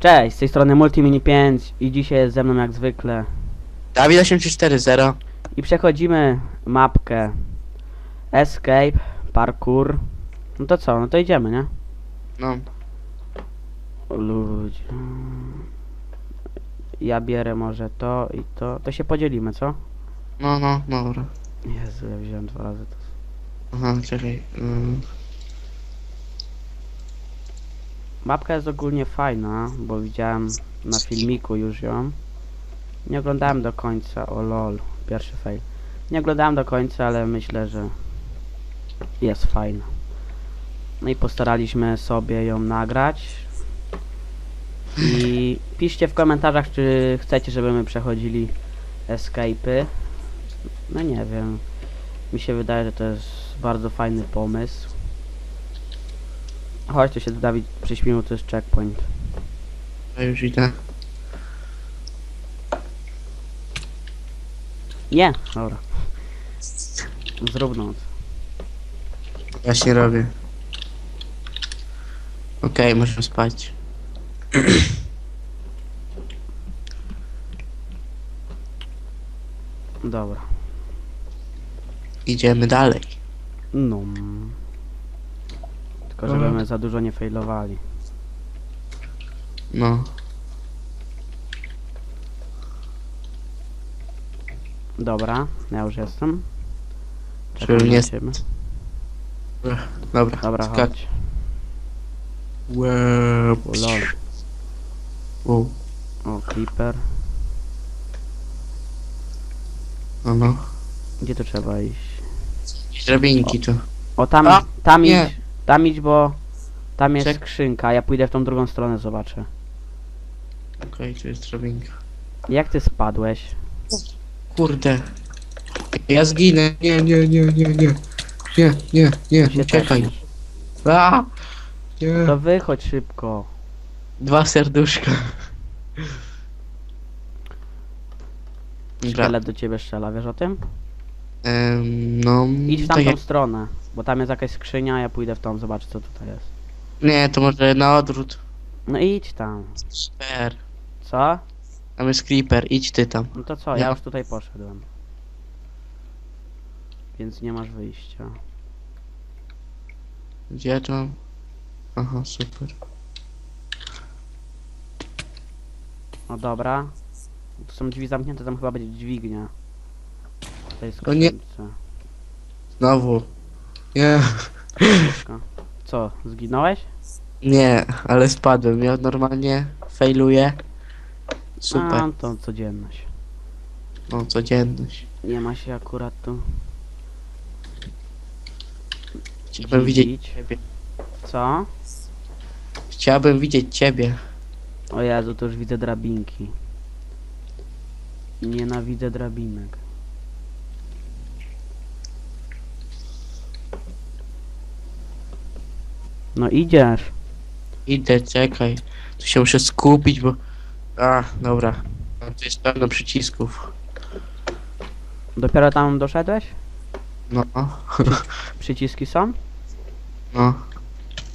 Cześć, z tej strony Multimini 5 i dzisiaj jest ze mną jak zwykle. Dawid 8340. I przechodzimy mapkę Escape, Parkour. No to co, no to idziemy, nie? No. Ludzie. Ja bierę może to i to. To się podzielimy, co? No, no, dobra. Jezu, ja wziąłem dwa razy to. Aha, czekaj. Mm. Mapka jest ogólnie fajna, bo widziałem na filmiku już ją. Nie oglądałem do końca, o lol, pierwszy fail. Nie oglądałem do końca, ale myślę, że jest fajna. No i postaraliśmy sobie ją nagrać. I piszcie w komentarzach, czy chcecie, żebyśmy przechodzili escape'y. No nie wiem. Mi się wydaje, że to jest bardzo fajny pomysł. Chodź, tu się Dawid przyśpił, to jest checkpoint. Ja już idę. Nie, dobra. Zrób noc. Właśnie robię. Okej, możemy spać. Dobra. Idziemy dalej. No. Tylko Mhm. żebyśmy za dużo nie failowali. No. Dobra, ja już jestem. Czyli na nie- ciebie. Dobra. Dobra, skacz. chodź. O lol. Wow. O, creeper. No, no. Gdzie tu trzeba iść? Drabinki tu. O, tam, A, tam nie. idź. Tam idź, bo tam jest Czek- skrzynka. Ja pójdę w tą drugą stronę, zobaczę. Okej, tu jest drabinka. Jak ty spadłeś? Kurde. Ja zginę. Nie, nie, nie, nie, nie. Nie, nie, nie, Się nie czekaj. tepniesz. A! Nie. To wychodź szybko. Dwa serduszka. Dobra. Szkielet do ciebie strzela, wiesz o tym? Em, no. Idź w tak tamtą jak- stronę, bo tam jest jakaś skrzynia, ja pójdę w tą, zobacz co tutaj jest. Nie, to może na odwrót. No idź tam. Creeper. Co? Tam jest creeper, idź ty tam. No to co, ja już tutaj poszedłem. Więc nie masz wyjścia. Gdzie to? Aha, super. No dobra. Tu są drzwi zamknięte, tam chyba będzie dźwignia. To jest O nie. skrzynce. Znowu. Nie. Co, zginąłeś? Nie, ale spadłem. Ja normalnie failuję. Super. A, to codzienność. No, codzienność. Nie ma się akurat tu. Chciałbym widzieć dziwić. ciebie. Co? Chciałbym widzieć ciebie. O Jezu, to już widzę drabinki. Nienawidzę drabinek. No idziesz. Idę, czekaj. Tu się muszę skupić, bo... A, dobra. No, Tu jest pełno przycisków. Dopiero tam doszedłeś? No, Przyciski są? no.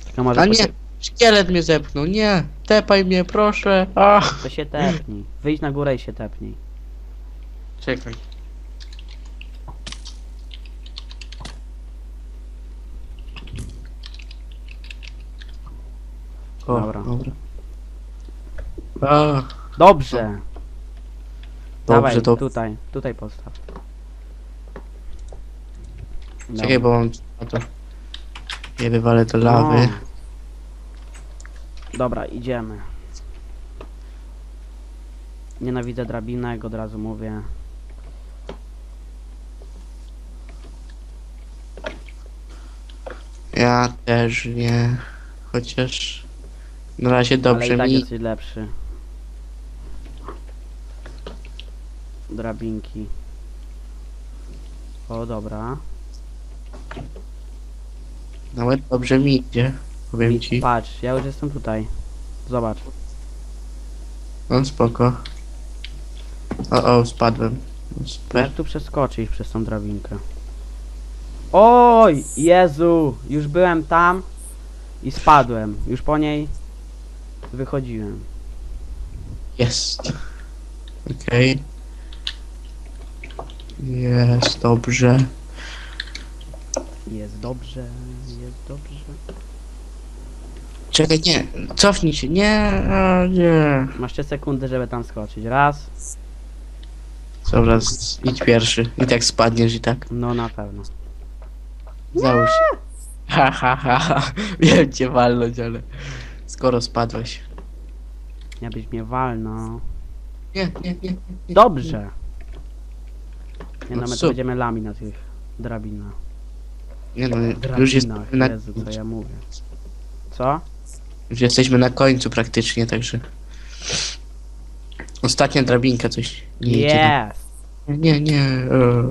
Tylko może A nie, szkielet mnie zepchnął. Nie, tepaj mnie, proszę. A, To się tepnij. Wyjdź na górę i się tepnij. czekaj. O, Dobra. dobra. A, Dobrze. Dawaj, dobrze, to... tutaj, tutaj postaw. Czekaj, Dobra. bo mam... a to... Nie wywalę do lawy. No. Dobra, idziemy. Nienawidzę drabinek, od razu mówię. Ja też nie. Chociaż... Na razie ale dobrze i tak mi... jesteś lepszy. Drabinki. O, dobra. Nawet dobrze mi idzie. Powiem I ci. Patrz, ja już jestem tutaj. Zobacz. No spoko. O, o, spadłem. Super. Jak tu przeskoczyć przez tą drabinkę? Oj, Jezu! Już byłem tam i spadłem. Już po niej wychodziłem. Jest. Okej. Jest, dobrze. Jest dobrze, jest dobrze. Czekaj, nie, cofnij się, nie, a, nie. Masz 3 sekundy, żeby tam skoczyć. Raz, Dobra, z- idź pierwszy. I tak spadniesz i tak. no na pewno. Załóż. Ha, ha, ha, ha. Wiem cię walnąć, ale skoro spadłeś. Nie byś mnie walnął. Nie, nie, nie. nie. Dobrze. Nie No no, my tu będziemy lami na tych drabinach. Nie no, Drabinach, już, jest na, Jezu, co ja mówię. Co? już jesteśmy na końcu praktycznie, także... Ostatnia drabinka coś nie idzie. Jest! Nie, nie, nie. e,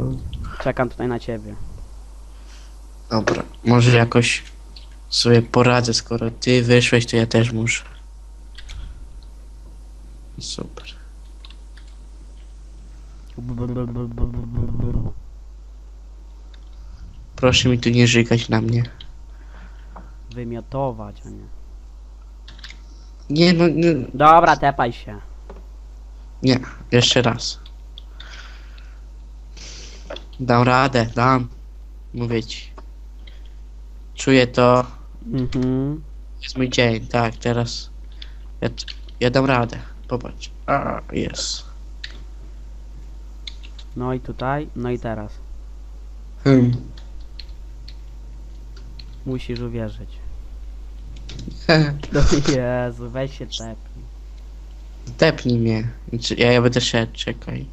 Czekam tutaj na ciebie. Dobra, może jakoś sobie poradzę, skoro ty wyszłeś, to ja też muszę. Super. Proszę mi tu nie żygać na mnie. Wymiotować, a nie. Nie, no, nie, Dobra, tepaj się. nie. Jeszcze raz. Dam radę, dam. Mówię ci. Czuję to. Mhm. Jest mój dzień, tak, teraz. Ja, ja dam radę. Popatrz. A, jest. No i tutaj, no i teraz. Hmm. Musisz uwierzyć. No Jezu, weź się tepnij. Tepnij mnie. Czy- Ja, ja będę szedł, czekaj.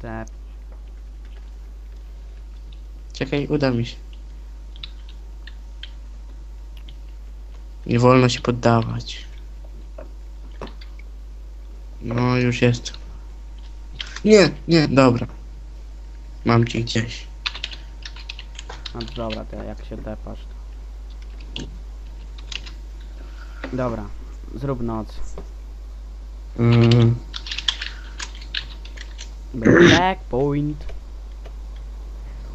Tep. Czekaj, uda mi się. Nie wolno się poddawać. No, już jest. Nie, nie, dobra. Mam ci gdzieś. No dobra, to jak się tepasz to. Dobra, zrób noc. Mm, Checkpoint.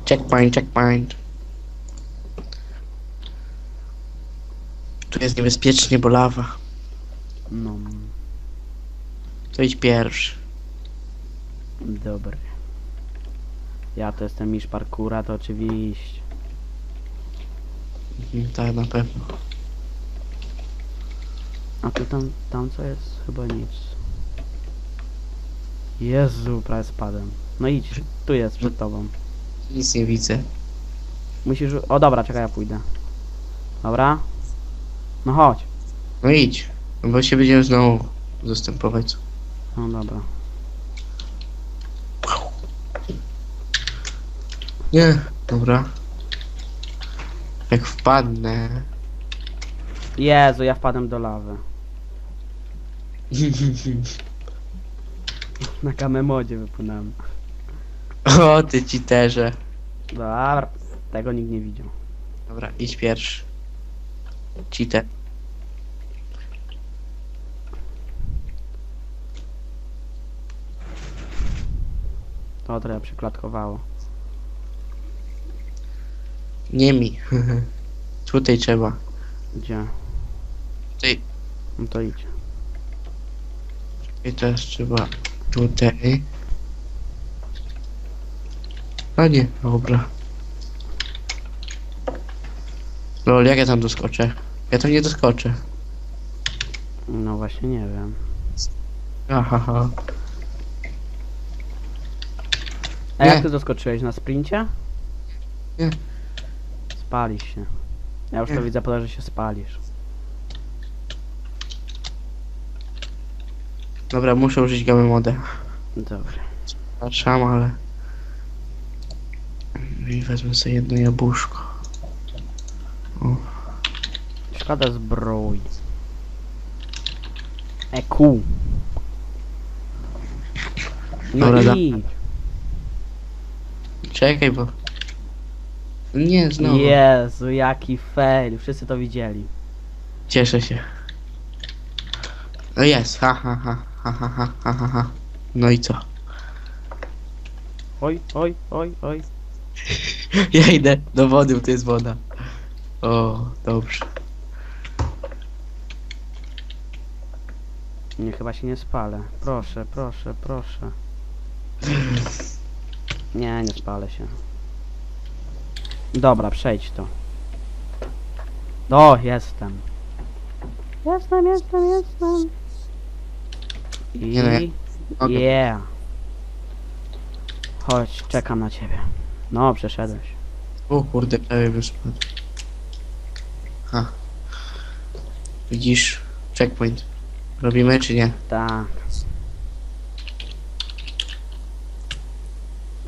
checkpoint, checkpoint. Tu jest niebezpiecznie, bo lawa. No, To idź pierwszy. dobry. Ja to jestem mistrz parkura, to oczywiście. Mhm, Tak, na pewno. A tu tam, tam co jest? Chyba nic. Jezu, prawie spadłem. No idź, tu jest przed tobą. Nic nie widzę. Musisz... O dobra, czekaj, ja pójdę. Dobra? No chodź. No idź, bo się będziemy znowu zastępować. No dobra. Nie, dobra. Jak wpadnę. Jezu, ja wpadłem do lawy. Na kamemodzie wypłynąłem. o, ty citerze. Dobra, tego nikt nie widział. Dobra, idź pierwszy. Citer. To trochę przyklatkowało. Nie mi. Tutaj trzeba. Gdzie? Tutaj. No to idź. I teraz trzeba tutaj. A nie, dobra. Lol, jak ja tam doskoczę? Ja tam nie doskoczę. No właśnie nie wiem. Ahaha. A Nie. jak ty doskoczyłeś? Na sprincie? Nie. Spalisz się. Ja już Nie. to widzę po to, że się spalisz. Dobra, muszę użyć gamy modę. Dobra. Przepraszam, ale... I wezmę sobie jedno jabłuszko. Szkoda zbroi. EQ. No Dobra, da- idź. Czekaj, bo... Nie, znowu. Jezu, jaki fail. Wszyscy to widzieli. Cieszę się. No jest, ha ha ha ha ha ha ha ha ha. No i co? Oj, oj, oj, oj. Ja idę do wody, bo to jest woda. O, dobrze. Nie, chyba się nie spalę. Proszę, proszę, proszę. Nie, nie spalę się. Dobra, przejdź to. O, jestem. Jestem, jestem, jestem. I... Nie ja mogę. Yeah. Chodź, czekam na ciebie. No, przeszedłeś. O kurde, prawie wyspadł. Ha. Widzisz? Checkpoint. Robimy czy nie? Tak.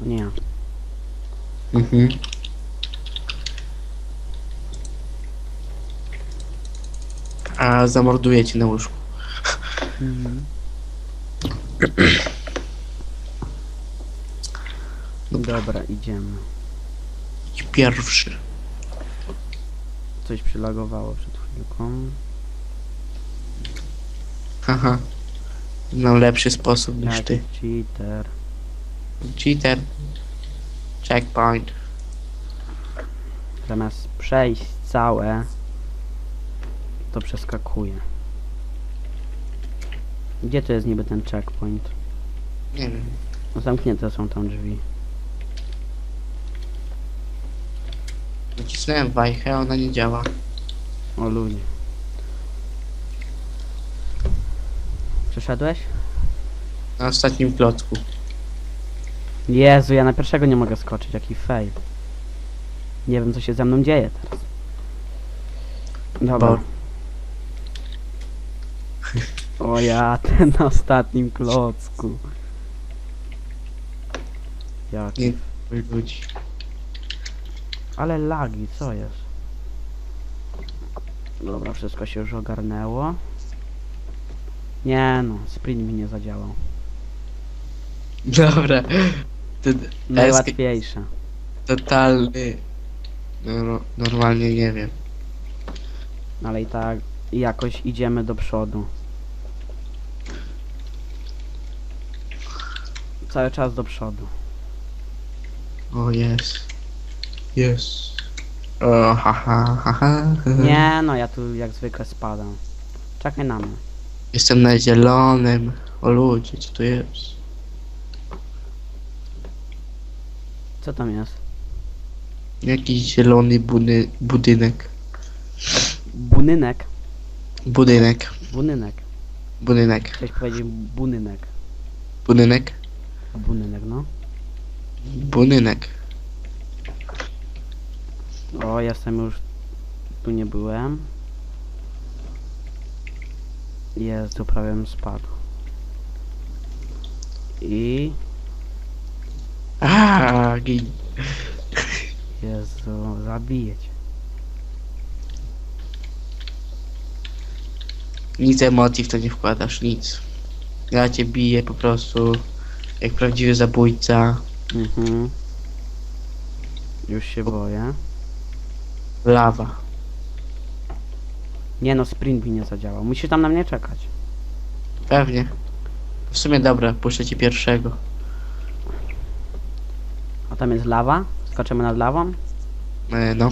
Nie. Mhm. A zamorduję cię na łóżku. Dobra, idziemy. Pierwszy. Coś przylagowało przed chwilką. Haha. Znam lepszy sposób niż Jaki ty. cheater. Cheater. Checkpoint. Zamiast przejść całe, to przeskakuje. Gdzie to jest niby ten checkpoint? Nie wiem. No zamknięte są tam drzwi. Nacisnąłem wajchę, a ona nie działa. O ludzie. Przeszedłeś? Na ostatnim klocku. Jezu, ja na pierwszego nie mogę skoczyć, jaki fail. Nie wiem co się ze mną dzieje teraz. Dobra. O ja, ten na ostatnim klocku. Jak? Nie ludzi. Ale lagi, co jest? Dobra, wszystko się już ogarnęło. Nie no, sprint mi nie zadziałał. Dobra. To Najłatwiejsze. totalny. No, no, normalnie nie wiem. Ale i tak jakoś idziemy do przodu. Cały czas do przodu. O jest. Jest. O, haha, haha. Nie no, ja tu jak zwykle spadam. Czekaj na mnie. Jestem na zielonym. O ludzie, co tu jest? Co tam jest? Jakiś zielony budy budynek. Bunynek. Budynek. Bunynek. Budynek. Chciałeś powiedzieć bunynek. Budynek. Bunynek, no. Budynek. O, jestem już... Tu nie byłem. Jezu, prawie bym spadł. I... A, gin. Jezu, zabiję cię. Nic emocji w to nie wkładasz, nic. Ja cię biję po prostu jak prawdziwy zabójca. Mhm. Już się boję. Lawa. Nie no, sprint mi nie zadziałał. Musisz tam na mnie czekać. Pewnie. W sumie dobra, puszczę ci pierwszego. A tam jest lawa? Skaczemy nad lawą? E, no.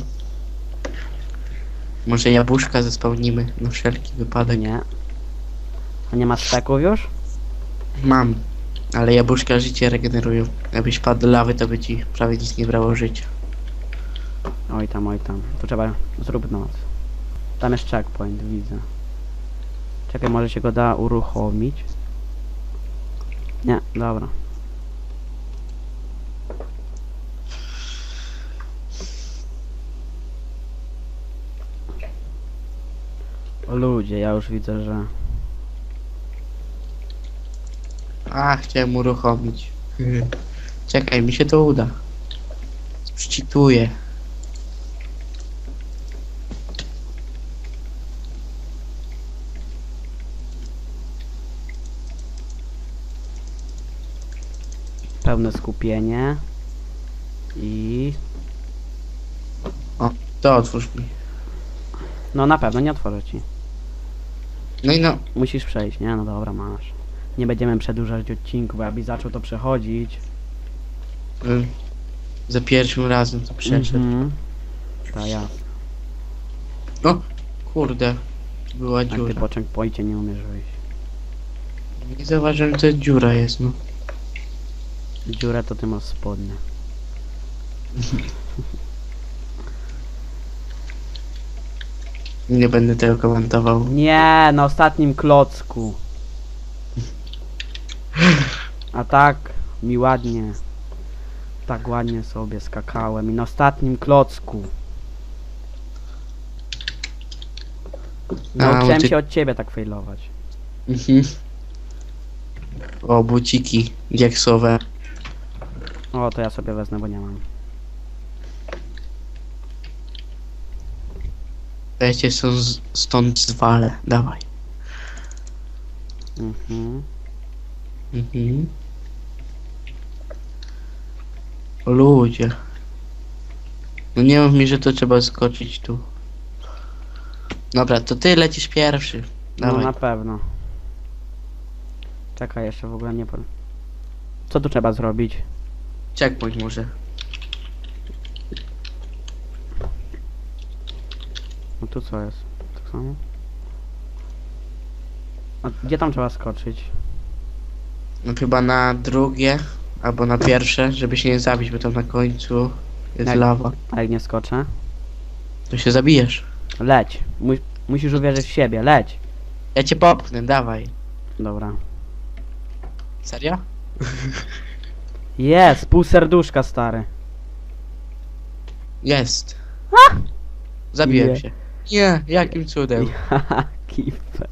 Może jabłuszka zespełnimy na wszelki wypadek. Nie. A nie ma steków już? Mam. Ale jabłuszka życie regenerują. Jakbyś padł do lawy, to by ci prawie nic nie brało życia. Oj tam, oj tam. To trzeba zrób noc. Tam jest checkpoint, widzę. Czekaj, może się go da uruchomić? Nie, dobra. Ludzie, ja już widzę, że... A, chciałem uruchomić. Czekaj, mi się to uda. Przeczytuję. Pełne skupienie. I... To otwórz mi. No na pewno nie otworzę ci. No i no. Musisz przejść, nie? No dobra, masz. Nie będziemy przedłużać odcinku, bo jakbyś zaczął to przechodzić. y, Za pierwszym razem to przeszedł. Mhm. Ta ja. No, kurde. Była A ty dziura. po checkpoincie nie umiesz wyjść. Nie zauważyłem, że to dziura jest, no. Dziurę to ty masz spodnie. Nie będę tego komentował. Nie, na ostatnim klocku. A tak, mi ładnie. Tak ładnie sobie skakałem i na ostatnim klocku. Nauczyłem ty- się od ciebie tak failować. Mhm. O, buciki dieksowe. O, to ja sobie wezmę, bo nie mam. Weźcie są z, stąd zwale. Dawaj. Mhm. Mhm. O ludzie. No nie mów mi, że to trzeba skoczyć tu. Dobra, to ty lecisz pierwszy. No Dawaj. na pewno. Czekaj, jeszcze w ogóle nie powiem. Co tu trzeba zrobić? Checkpoint może. No tu co jest? Tak samo? A gdzie tam trzeba skoczyć? No chyba na drugie, albo na pierwsze, żeby się nie zabić, bo tam na końcu jest Jak- lawa. A jak nie skoczę? To się zabijesz. Leć. Mu musisz uwierzyć w siebie, leć. Ja cię popchnę, dawaj. Dobra. Serio? Jest, pół serduszka stary. Jest. Zabiłem Nie. się. Nie, jakim cudem? Jaki fe...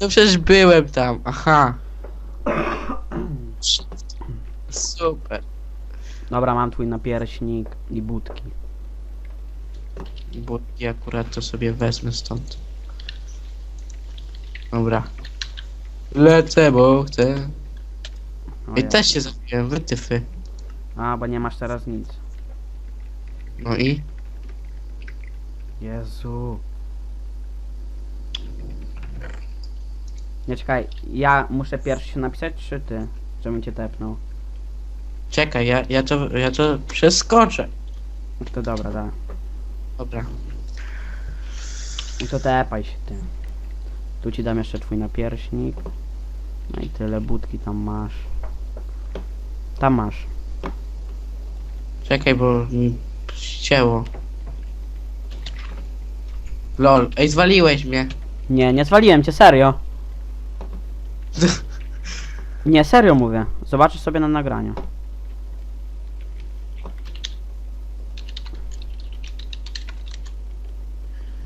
No przecież byłem tam, aha. Super. Dobra, mam twój napierśnik i budki. Budki akurat to sobie wezmę stąd. Dobra. Lecę, bo chcę. O, I ja- też się zabiłem, wytyfy. A, bo nie masz teraz nic. No i? Jezu. Nie czekaj, ja muszę pierwszy się napisać, czy ty? Żebym cię tepnął. Czekaj, ja, ja to, ja to przeskoczę. To dobra, da. Dobra. No to tepaj się ty. Tu ci dam jeszcze twój napierśnik. No i tyle budki tam masz. Tam masz. Czekaj, bo mi ścięło. Lol, ej, zwaliłeś mnie. Nie, nie zwaliłem cię, serio. Nie, serio mówię. Zobaczysz sobie na nagraniu.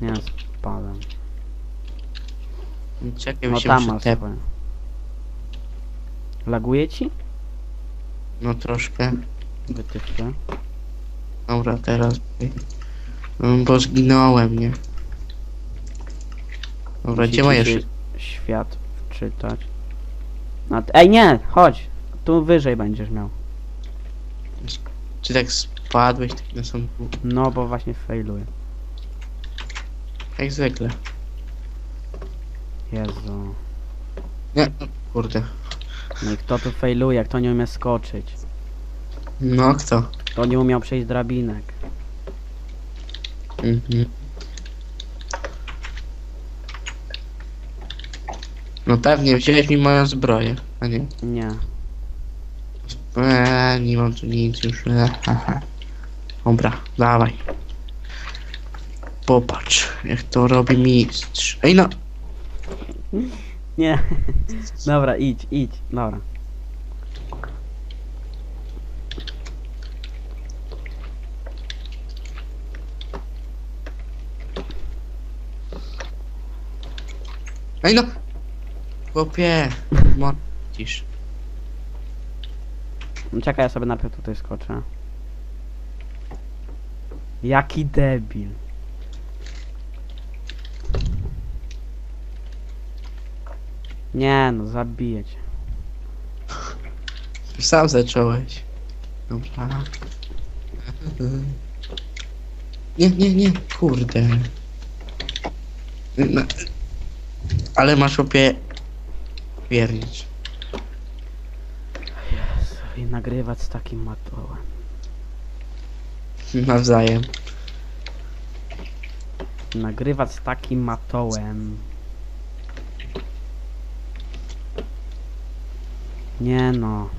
Nie, spadam. Czekaj, No się tam muszę masz swoje. Laguje ci? No troszkę. Wytyfy. Dobra, teraz. No, bo zginąłem, nie? Dobra, gdzie moje się szy- Świat wczytać. No, t- ej nie, chodź. Tu wyżej będziesz miał. Czy tak spadłeś tak na sam dół? No, bo właśnie failuję. Jak zwykle. Jezu. Nie, no, kurde. No i kto tu failuje, kto nie umie skoczyć? No, kto? Kto nie umiał przejść drabinek? Mhm. No pewnie, wziąłeś mi moją zbroję, a nie? Nie. Eee, nie mam tu nic już. Eee, haha. Dobra, dawaj. Popatrz, jak to robi mistrz. Ej no! Nie. Dobra, idź, idź. Dobra. Ej no! Chłopie! Morcisz. No Czekaj, ja sobie najpierw tutaj skoczę. Jaki debil. Nie no, zabiję cię. Sam zacząłeś. Dobra. Nie, nie, nie, kurde. No. Ale masz opie... Wiernić. I nagrywać z takim matołem. Nawzajem. Nagrywać z takim matołem. Nie no.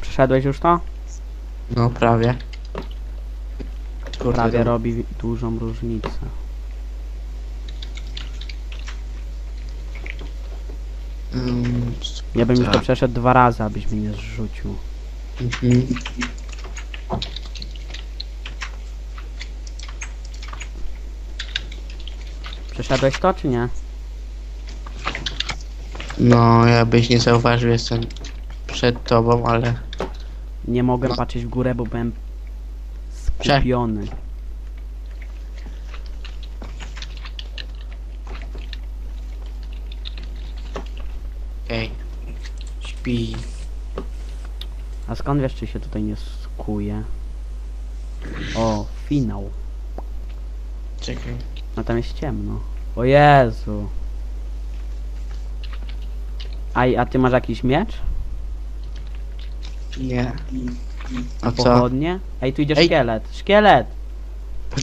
Przeszedłeś już to? No prawie. Kurde, Prawie no. robi dużą różnicę. Mm, Ja bym już to tak. przeszedł dwa razy, abyś mnie nie zrzucił. mhm. Przeszedłeś to czy nie? No, ja byś nie zauważył, jestem przed tobą, ale... Nie mogłem No. patrzeć w górę, bo byłem skupiony. Okej. Śpi. A skąd wiesz, czy się tutaj nie skuje? O, finał. Czekaj. No tam jest ciemno. O Jezu. A, a ty masz jakiś miecz? Nie. A co? Pochodnie? Ej, tu idzie Ej. szkielet. Szkielet!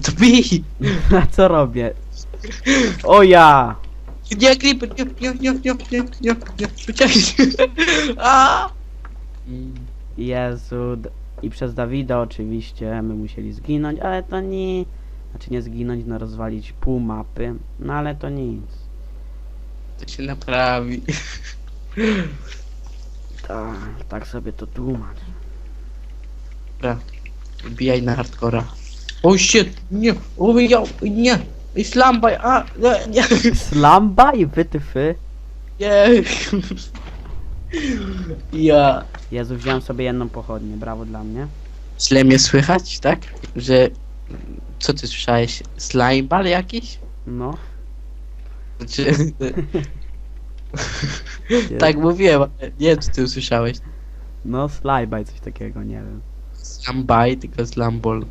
To bij! A co robię? O ja! Nie, creeper, nie, nie, nie, nie, nie, nie, nie, uciekaj. A! Jezu. d- I przez Dawida oczywiście my musieli zginąć, ale to nie... Znaczy nie zginąć, no rozwalić pół mapy. No ale to nic. To się naprawi. Tak, tak sobie to tłumacz. Dobra. Wbijaj na hardcora. O shit! Nie! O ja! Nie! Islambaj! A! Nie! Nie! Slamba i wytyfy. nie. Ja. Jezu, wziąłem sobie jedną pochodnię, brawo dla mnie. Źle mnie słychać, tak? Że... Co ty słyszałeś? Slimeball jakiś? No. Tak mówiłem, ale nie wiem czy ty usłyszałeś. No, slajbaj, coś takiego, nie wiem. Slambaj, tylko slamball.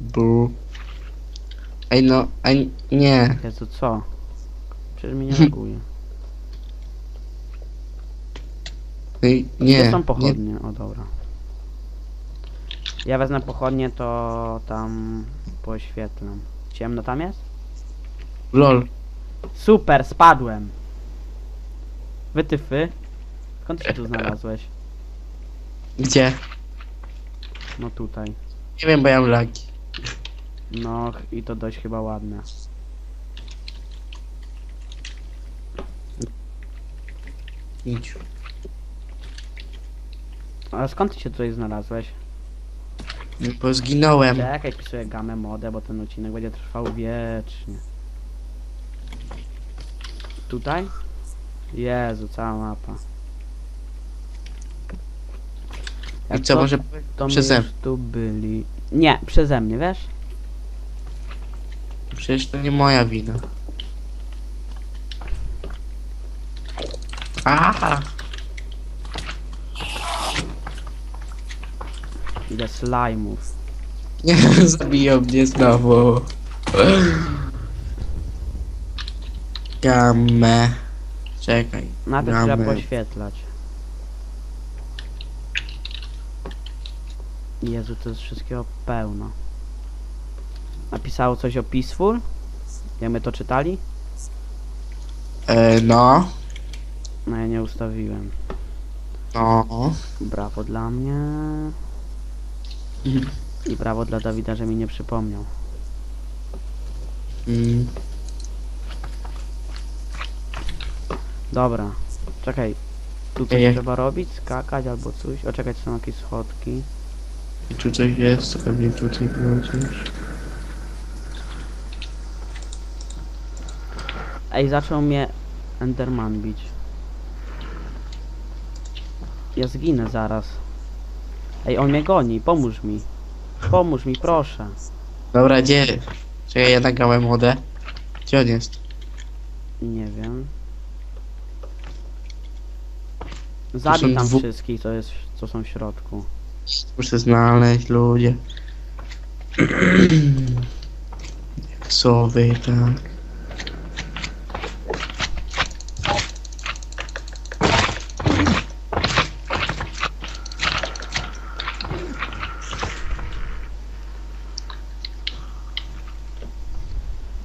Bu. Ej no, n- nie. Jezu, co? Przecież mi nie laguje. Ej, Gdzie nie. są nie. pochodnie? O, dobra. Ja wezmę pochodnie, to tam poświetlam. Ciemno tam jest? Lol. Super, spadłem. Wytyfy. Skąd się tu znalazłeś? Gdzie? No tutaj. Nie wiem, bo ja mam lagi. No i to dość chyba ładne. Idź. Ale skąd ty się tutaj znalazłeś? Bo zginąłem. Czekaj, pisuję gamę modę, bo ten odcinek będzie trwał wiecznie. Tutaj? Jezu, cała mapa. I co, to, może to my przeze już tu byli. Nie, przeze mnie, wiesz? Przecież to nie moja wina. Aha! Ile slajmów. Nie, zabiją mnie znowu. Gamę. Czekaj. Najpierw trzeba poświetlać. Jezu, to jest wszystkiego pełno. Napisało coś o Peaceful? Jak my to czytali? E, no. No ja nie ustawiłem. No. Brawo dla mnie. I brawo dla Dawida, że mi nie przypomniał. Mm. Dobra. Czekaj. Tu coś Ej, trzeba robić? Skakać albo coś? O, czekaj, są jakieś schodki. I tu coś jest, co pewnie tutaj prowadzisz. Ej, zaczął mnie Enderman bić. Ja zginę zaraz. Ej, on mnie goni, pomóż mi. Pomóż mi, proszę. Dobra, gdzie? Czekaj, ja nagrałem modę. Gdzie on jest? Nie wiem. Zabij tam dwu- wszystkich, co, jest, co są w środku. Muszę znaleźć ludzie. Jak sowy, tak.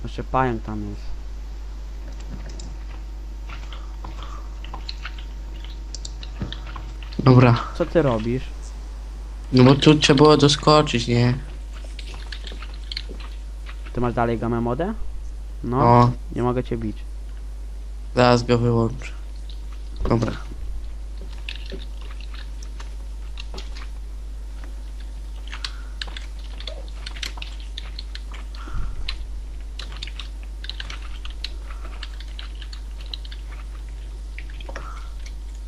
Jeszcze pająk tam jest. Dobra. Co ty robisz? No bo tu trzeba było doskoczyć, nie? Ty masz dalej gamę modę? No, O, nie mogę cię bić. zaraz go wyłączę. Dobra.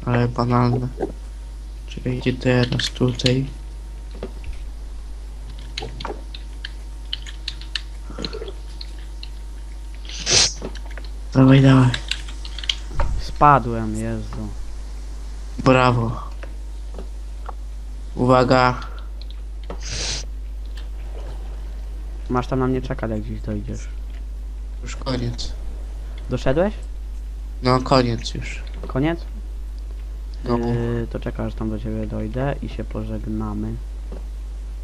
Ale banalne. Czy wejdzie teraz tutaj? Dawaj, dawaj. Spadłem, Jezu. Brawo. Uwaga. Masz tam na mnie czekać, jak gdzieś dojdziesz. Już koniec. Doszedłeś? No koniec już. Koniec? Yy, to czekaj, aż tam do ciebie dojdę i się pożegnamy.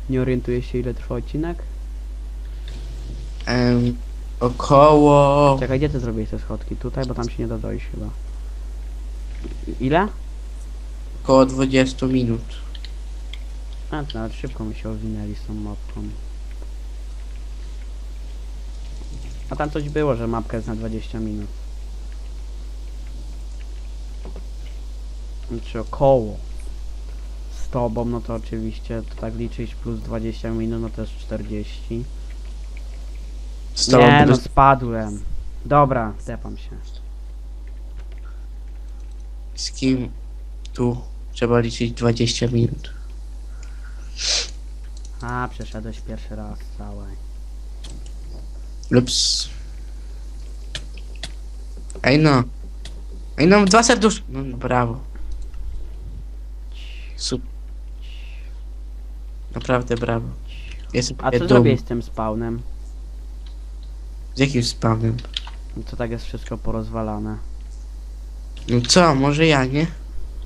Nie orientujesz się, ile trwa odcinek? Em, około... Czekaj, gdzie ty zrobiłeś te schodki? Tutaj, bo tam się nie da dojść chyba. Ile? Około 20 minut. A, to nawet szybko mi się owinęli z tą mapką. A tam coś było, że mapka jest na 20 minut. Znaczy około. Z tobą, no to oczywiście to tak liczyć plus 20 minut, no to jest 40. Z tobą Nie, no spadłem. Dobra, tepam się. Z kim tu trzeba liczyć 20 minut. A, przeszedłeś pierwszy raz całe. Ups. Ej no. Ej no, dwa serduszki. No brawo. Super. Naprawdę brawo. Jestem A co dumny. zrobiłeś z tym spawnem? Z jakim spawnem? Co tak jest wszystko porozwalane? No co, może ja, nie?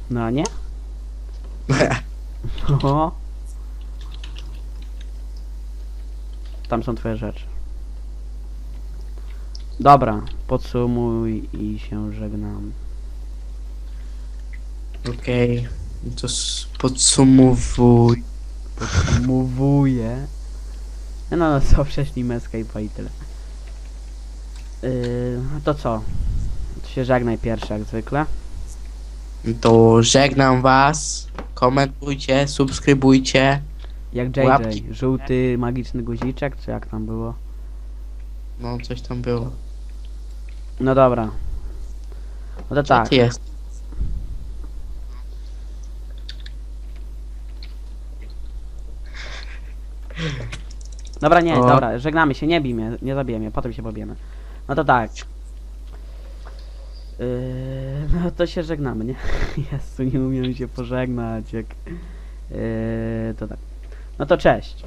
No a nie? Oho. Tam są twoje rzeczy. Dobra, podsumuj i się żegnam. Okej. To podsumowuj. Podsumowuję. No, no co, prześlijmy Escape'a i tyle. Yy, to co? To się żegnaj pierwszy jak zwykle. To żegnam was. Komentujcie, subskrybujcie. Jak JJ, Łapki. żółty magiczny guziczek, czy jak tam było? No, coś tam było. No dobra. No to Co tak. jest? Dobra, nie, O. dobra, żegnamy się, nie bij mnie, nie zabijemy mnie, potem się pobijemy. No to tak. Yy, no to się żegnamy, nie? Jezu, nie umiem się pożegnać, jak... Yy, to tak. No to cześć.